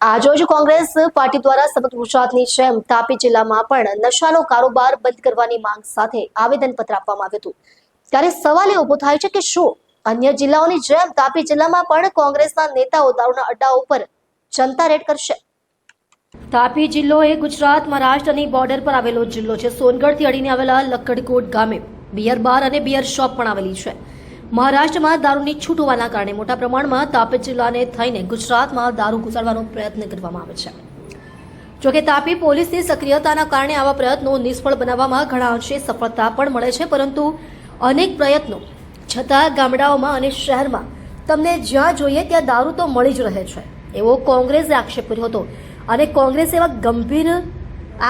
આજરોજ કોંગ્રેસ પાર્ટી દ્વારા સમગ્ર ગુજરાતની જેમ તાપી જિલ્લામાં પણ નશાનો કારોબાર બંધ કરવાની માંગ સાથે આવેદનપત્ર આપવામાં આવ્યું હતું. ત્યારે સવાલ એ ઊભો થાય છે કે શું? અન્ય જિલ્લાઓની જેમ તાપી જિલ્લામાં પણ કોંગ્રેસના નેતાઓ દારૂના અડ્ડા ઉપર જનતા રેડ કરશે. તાપી જિલ્લો એ ગુજરાત મહારાષ્ટ્રની બોર્ડર પર આવેલો જિલ્લો છે. સોનગઢથી અડીને આવેલા લક્કડકોટ ગામે બિયર બાર અને બિયર શોપ પણ આવેલી છે. મહારાષ્ટ્રમાં દારૂની છૂટ હોવાના કારણે મોટા પ્રમાણમાં તાપી જિલ્લાને થઈને ગુજરાતમાં દારૂ ઘુસાડવાનો પ્રયત્ન કરવામાં આવે છે. જોકે તાપી પોલીસની સક્રિયતાના કારણે આવા પ્રયત્નો નિષ્ફળ બનાવવામાં ઘણા અંશે સફળતા પણ મળે છે, પરંતુ અનેક પ્રયત્નો છતાં ગામડાઓમાં અને શહેરમાં તમને જ્યાં જોઈએ ત્યાં દારૂ તો મળી જ રહે છે. એવો કોંગ્રેસે આક્ષેપ કર્યો હતો અને કોંગ્રેસે એવા ગંભીર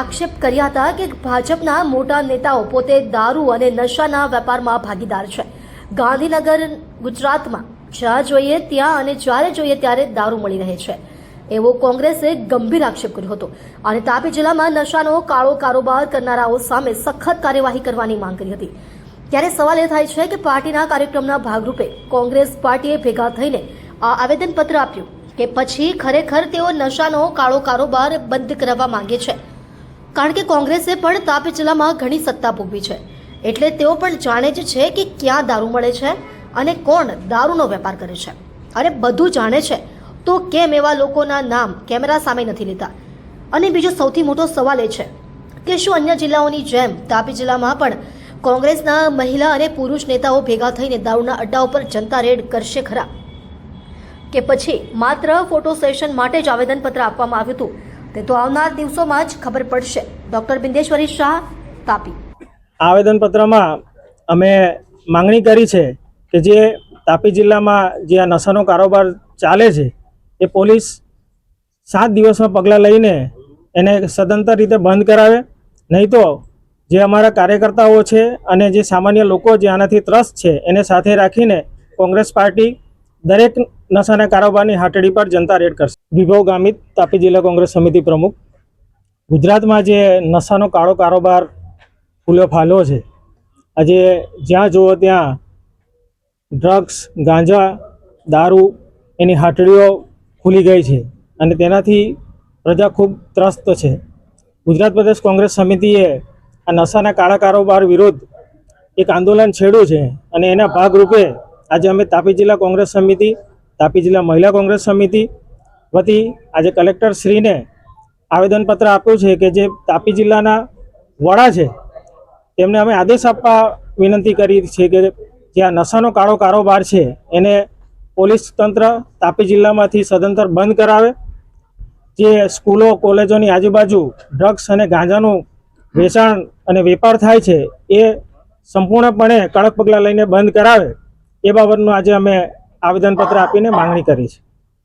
આક્ષેપ કર્યા હતા કે ભાજપના મોટા નેતાઓ પોતે દારૂ અને નશાના વેપારમાં ભાગીદાર છે. ગાંધીનગર, ગુજરાતમાં જ્યાં જોઈએ ત્યાં અને જ્યારે જોઈએ ત્યારે દારૂ મળી રહે છે. એવો કોંગ્રેસે ગંભીર આક્ષેપ કર્યો હતો. અને તાપી જિલ્લામાં નશાનો કાળો કારોબાર કરનારાઓ સામે સખત કાર્યવાહી કરવાની માંગ કરી હતી. ત્યારે સવાલ એ થાય છે કે પાર્ટીના કાર્યક્રમના ભાગરૂપે કોંગ્રેસ પાર્ટીએ ભેગા થઈને આ આવેદનપત્ર આપ્યું કે પછી ખરેખર તેઓ નશાનો કાળો કારોબાર બંધ કરાવવા માંગે છે. કારણ કે કોંગ્રેસે પણ તાપી જિલ્લામાં ઘણી સત્તા ભોગવી છે. એટલે તેઓ પણ જાણે જ છે કે ક્યાં દારૂ મળે છે અને કોણ દારૂનો વેપાર કરે છે. અને બધું જાણે છે. તો કેમ એવા લોકોના નામ કેમેરા સામે નથી લેતા? અને બીજો સૌથી મોટો સવાલ એ છે કે શું અન્ય જિલ્લાઓની જેમ તાપી જિલ્લામાં પણ કોંગ્રેસના મહિલા અને પુરુષ નેતાઓ ભેગા થઈને દારૂના અડ્ડા ઉપર જનતા રેડ કરશે ખરા? કે પછી માત્ર ફોટો સેશન માટે જ આવેદનપત્ર આપવામાં આવ્યું હતું? તે તો આવનાર દિવસોમાં જ ખબર પડશે. ડૉક્ટર બિંદેશ્વરી શાહ, તાપી. આવેદનપત્રમાં અમે માંગણી કરી છે કે જે તાપી જિલ્લામાં જે આ નશાનો કારોબાર ચાલે છે, એ પોલીસ સાત દિવસમાં પગલાં લઈને એને સદંતર રીતે બંધ કરાવે. નહીં તો જે અમારા કાર્યકર્તાઓ છે અને જે સામાન્ય લોકો જે આનાથી ત્રસ્ત છે, એને સાથે રાખીને કોંગ્રેસ પાર્ટી દરેક નશાના કારોબારની હાટડી પર જનતા રેડ કરશે. વિભવ ગામિત, તાપી જિલ્લા કોંગ્રેસ સમિતિ પ્રમુખ. ગુજરાતમાં જે નશાનો કાળો કારોબાર ફૂલ્યો ફાલો છે. આજે જ્યાં જુઓ ત્યાં ડ્રગ્સ, ગાંજા, દારૂ એની હાટડીઓ ખુલી ગઈ છે અને તેનાથી પ્રજા ખૂબ ત્રસ્ત છે. ગુજરાત પ્રદેશ કોંગ્રેસ સમિતિએ આ નશાના કાળા કારોબાર વિરુદ્ધ એક આંદોલન છેડ્યું છે અને એના ભાગરૂપે આજે અમે તાપી જિલ્લા કોંગ્રેસ સમિતિ, તાપી જિલ્લા મહિલા કોંગ્રેસ સમિતિ વતી આજે કલેક્ટર શ્રીને આવેદનપત્ર આપ્યું છે કે જે તાપી જિલ્લાના વડા છે તેમને અમે આદેશ આપવા વિનંતી કરી છે કે જ્યાં નશાનો કાળો કારોબાર છે, એને પોલીસ તંત્ર તાપી જિલ્લામાંથી સદંતર બંધ કરાવે. જે સ્કૂલો, કોલેજોની આજુબાજુ ડ્રગ્સ અને ગાંજાનું વેચાણ અને વેપાર થાય છે, એ સંપૂર્ણપણે કડક પગલાં લઈને બંધ કરાવે. એ બાબતનું આજે અમે આવેદનપત્ર આપીને માંગણી કરી છે.